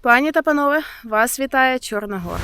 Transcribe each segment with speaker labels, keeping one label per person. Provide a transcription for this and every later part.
Speaker 1: Пані та панове, вас вітає Чорногор.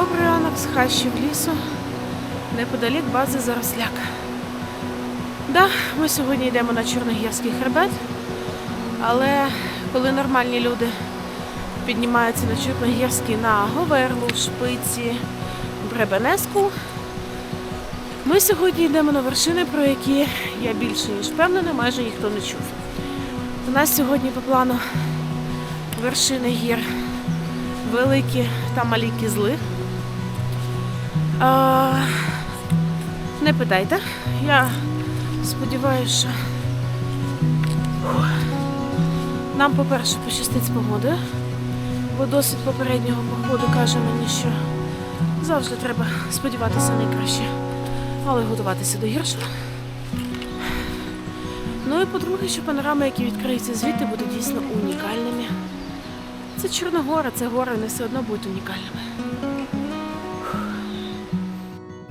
Speaker 1: Добрий ранок з хащів лісу, неподалік бази Заросляк. Да, ми сьогодні йдемо на Чорногірський хребет, але коли нормальні люди піднімаються на Чорногірський на Говерлу, Шпиці, Бребенеску, ми сьогодні йдемо на вершини, про які я більше ніж впевнена, майже ніхто не чув. У нас сьогодні по плану вершини гір великі та малі кізли. А, не питайте. Я сподіваюся, що нам, по-перше, пощастить з погодою, бо досвід попереднього походу каже мені, що завжди треба сподіватися найкраще, але готуватися до гіршого. Ну і по-друге, що панорами, які відкриються звідти, будуть дійсно унікальними. Це Чорногора, це гори, вони все одно будуть унікальними.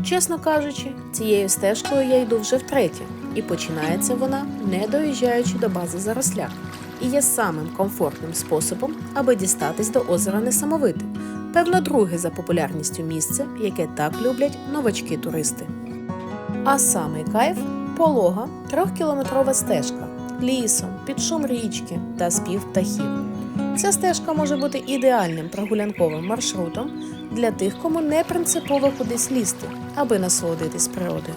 Speaker 2: Чесно кажучи, цією стежкою я йду вже втретє, і починається вона, не доїжджаючи до бази Заросляк, і є самим комфортним способом, аби дістатись до озера Несамовите. Певно, друге за популярністю місце, яке так люблять новачки-туристи. А самий кайф полога трьохкілометрова стежка лісом, під шум річки та спів птахів. Ця стежка може бути ідеальним прогулянковим маршрутом для тих, кому не принципово кудись лізти, аби насолодитись природою.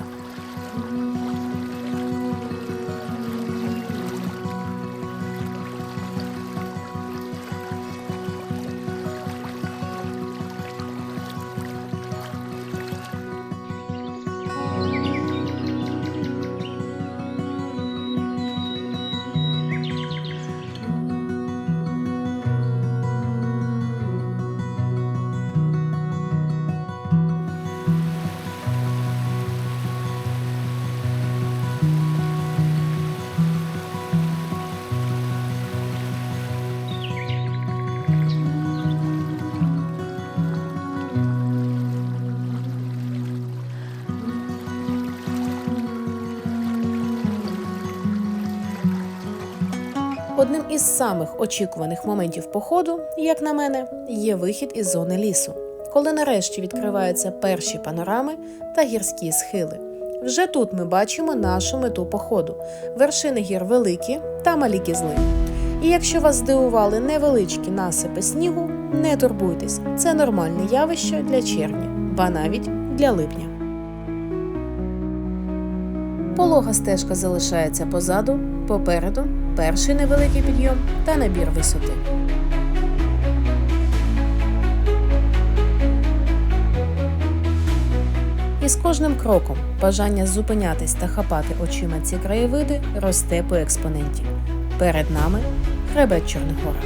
Speaker 2: Одним із самих очікуваних моментів походу, як на мене, є вихід із зони лісу, коли нарешті відкриваються перші панорами та гірські схили. Вже тут ми бачимо нашу мету походу: вершини гір великі та малі кізли. І якщо вас здивували невеличкі насипи снігу, не турбуйтесь, це нормальне явище для червня, ба навіть для липня. Полога стежка залишається позаду, попереду перший невеликий підйом та набір висоти. І з кожним кроком бажання зупинятись та хапати очима ці краєвиди росте по експоненті. Перед нами хребет Чорногора.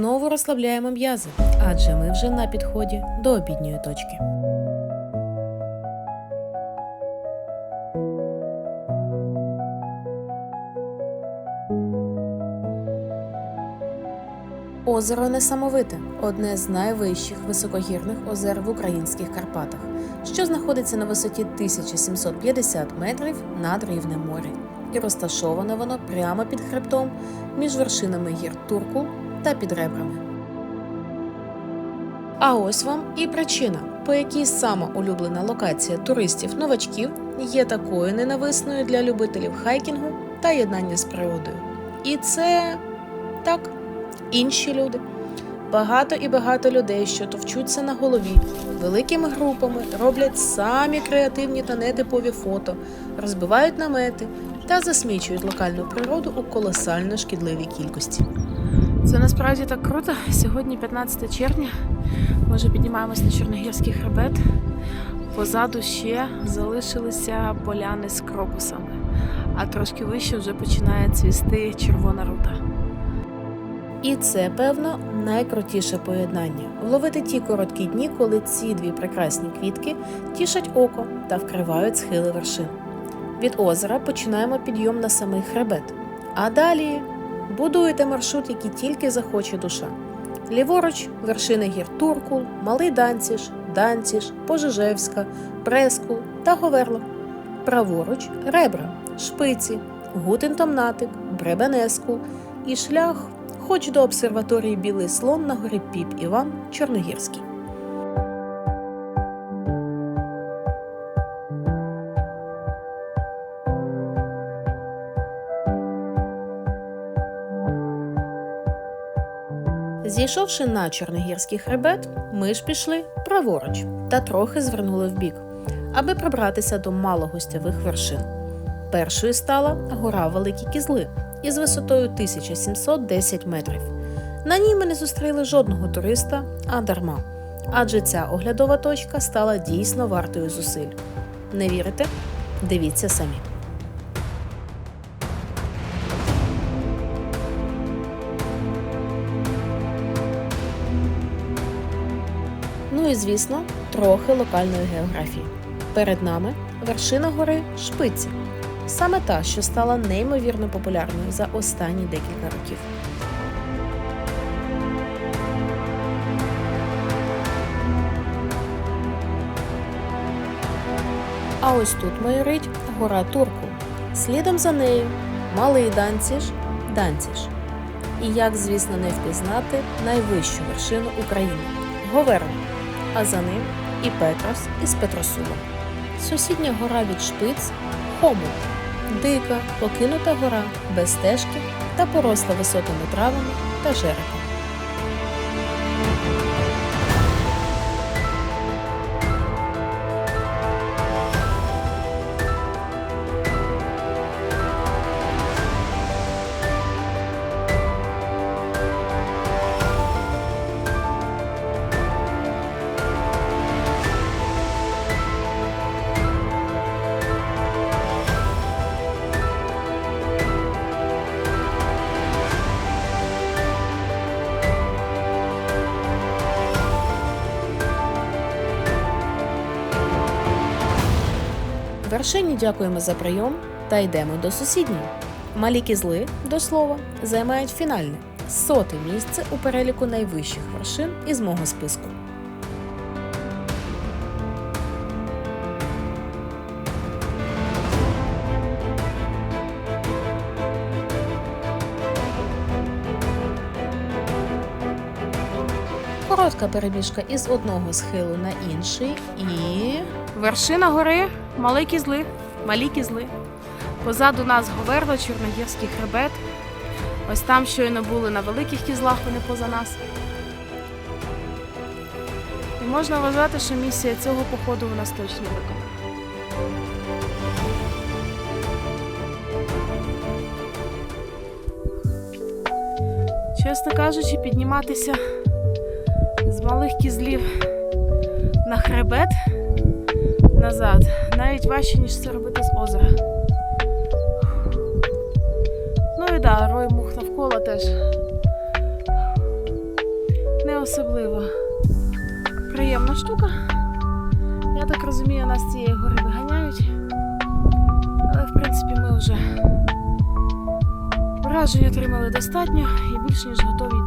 Speaker 2: Знову розслабляємо м'язи, адже ми вже на підході до обідньої точки. Озеро Несамовите одне з найвищих високогірних озер в українських Карпатах, що знаходиться на висоті 1750 метрів над рівнем моря. І розташоване воно прямо під хребтом між вершинами гір Туркул та під ребрами. А ось вам і причина, по якій сама улюблена локація туристів-новачків є такою ненависною для любителів хайкінгу та єднання з природою. І це так, інші люди. Багато і багато людей, що товчуться на голові, великими групами роблять самі креативні та нетипові фото, розбивають намети та засмічують локальну природу у колосально шкідливій кількості.
Speaker 1: Це насправді так круто. Сьогодні 15 червня. Ми вже піднімаємось на Чорногірський хребет. Позаду ще залишилися поляни з крокусами, а трошки вище вже починає цвісти червона рута.
Speaker 2: І це, певно, найкрутіше поєднання вловити ті короткі дні, коли ці дві прекрасні квітки тішать око та вкривають схили вершин. Від озера починаємо підйом на самий хребет. А далі будуєте маршрут, який тільки захоче душа. Ліворуч вершини гір Туркул, Малий Данціш, Данціш, Пожежевська, Прескул та Говерло. Праворуч ребра, шпиці, Гутентомнатик, Бребенескул і шлях хоч до обсерваторії Білий слон на горі Піп Іван Чорногірський. Зійшовши на Чорногірський хребет, ми ж пішли праворуч та трохи звернули вбік, аби пробратися до малогостєвих вершин. Першою стала гора Великі Кізли із висотою 1710 метрів. На ній ми не зустріли жодного туриста, а дарма. Адже ця оглядова точка стала дійсно вартою зусиль. Не вірите? Дивіться самі. І звісно, трохи локальної географії. Перед нами вершина гори Шпиці, саме та, що стала неймовірно популярною за останні декілька років. А ось тут майорить гора Турку. Слідом за нею малий Данціж Данціж. І як, звісно, не впізнати найвищу вершину України Говерну, а за ним і Петрос із Петросулом. Сусідня гора від Шпиц Хому. Дика, покинута гора без стежки та поросла високими травами та жерехом. Вершині дякуємо за прийом та йдемо до сусідньої. Малі кізли, до слова, займають фінальне соте місце у переліку найвищих вершин із мого списку. Коротка перебіжка із одного схилу на інший і
Speaker 1: Вершина гори Малий Кізли, Малі Кізли. Позаду нас Говерло, Чорногірський хребет. Ось там щойно були на великих кізлах, вони поза нас. І можна вважати, що місія цього походу у нас точно виконана. Чесно кажучи, підніматися малих кізлів на хребет назад навіть важче, ніж це робити з озера. Ну і да, рой мух навколо теж не особливо приємна штука. Я так розумію, нас цієї гори виганяють. Але в принципі ми вже враження отримали достатньо і більш ніж готові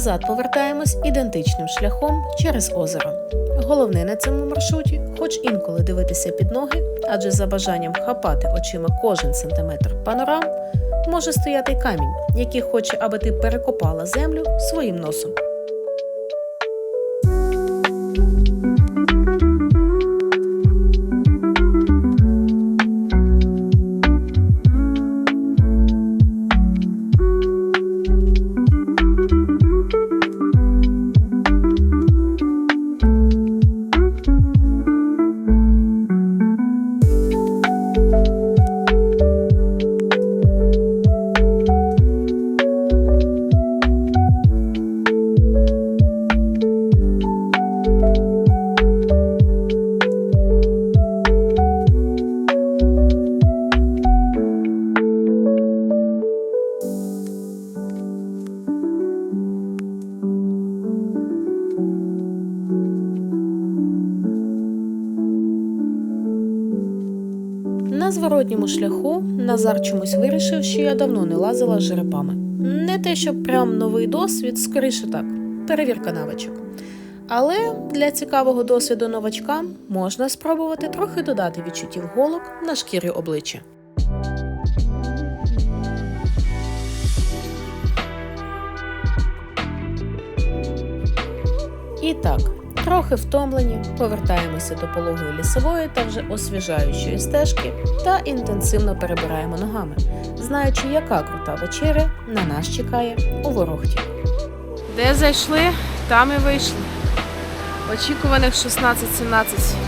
Speaker 2: Назад повертаємось ідентичним шляхом через озеро. Головне на цьому маршруті, хоч інколи дивитися під ноги, адже за бажанням хапати очима кожен сантиметр панорам, може стояти камінь, який хоче, аби ти перекопала землю своїм носом. На зворотньому шляху Назар чомусь вирішив, що я давно не лазила жеребами. Не те, щоб прям новий досвід, скоріше так, перевірка навичок. Але для цікавого досвіду новачкам можна спробувати трохи додати відчуттів голок на шкірі обличчя. І так, трохи втомлені, повертаємося до пологої лісової та вже освіжаючої стежки та інтенсивно перебираємо ногами, знаючи, яка крута вечеря на нас чекає у ворогті.
Speaker 1: Де зайшли, там і вийшли. Очікуваних 16-17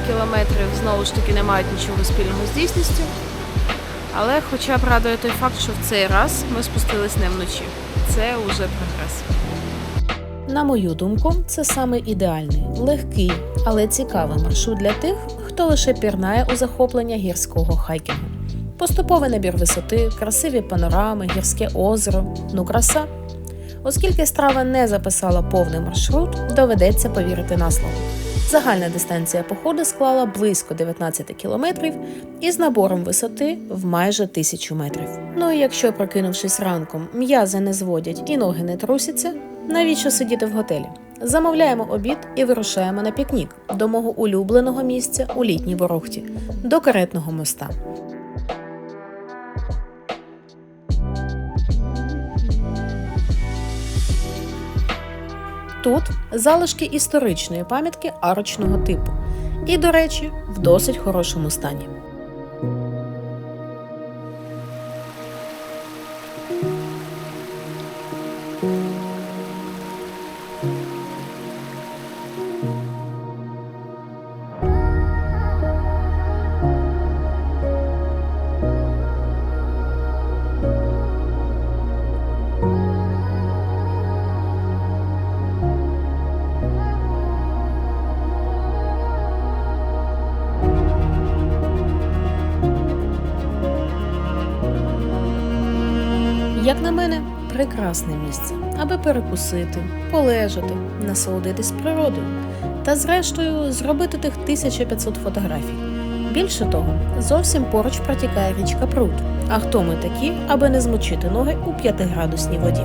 Speaker 1: кілометрів знову ж таки не мають нічого спільного з дійсністю. Але хоча б радує той факт, що в цей раз ми спустились не вночі. Це уже прогрес.
Speaker 2: На мою думку, це саме ідеальний, легкий, але цікавий маршрут для тих, хто лише пірнає у захоплення гірського хайкінгу. Поступовий набір висоти, красиві панорами, гірське озеро. Ну краса. Оскільки страва не записала повний маршрут, доведеться повірити на слово. Загальна дистанція походу склала близько 19 кілометрів із набором висоти в майже тисячу метрів. Ну і якщо, прокинувшись ранком, м'язи не зводять і ноги не трусяться, навіщо сидіти в готелі? Замовляємо обід і вирушаємо на пікнік до мого улюбленого місця у літній ворогті, до каретного моста. Тут залишки історичної пам'ятки арочного типу. І, до речі, в досить хорошому стані. Як на мене, прекрасне місце, аби перекусити, полежати, насолодитись природою та, зрештою, зробити тих 1500 фотографій. Більше того, зовсім поруч протікає річка Прут. А хто ми такі, аби не змочити ноги у 5-градусній воді?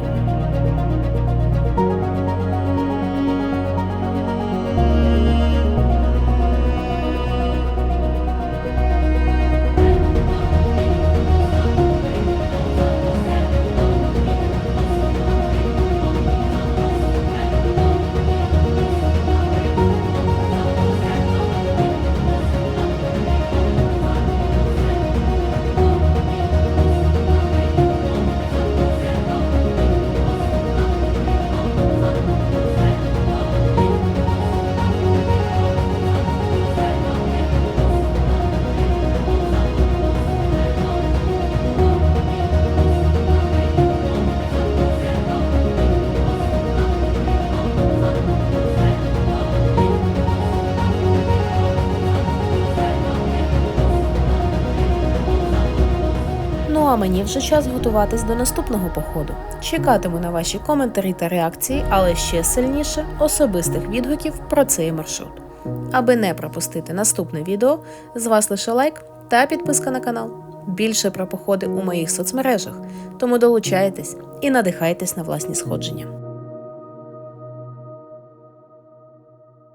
Speaker 2: А мені вже час готуватись до наступного походу. Чекатиму на ваші коментарі та реакції, але ще сильніше особистих відгуків про цей маршрут. Аби не пропустити наступне відео, з вас лише лайк та підписка на канал. Більше про походи у моїх соцмережах, тому долучайтесь і надихайтесь на власні сходження.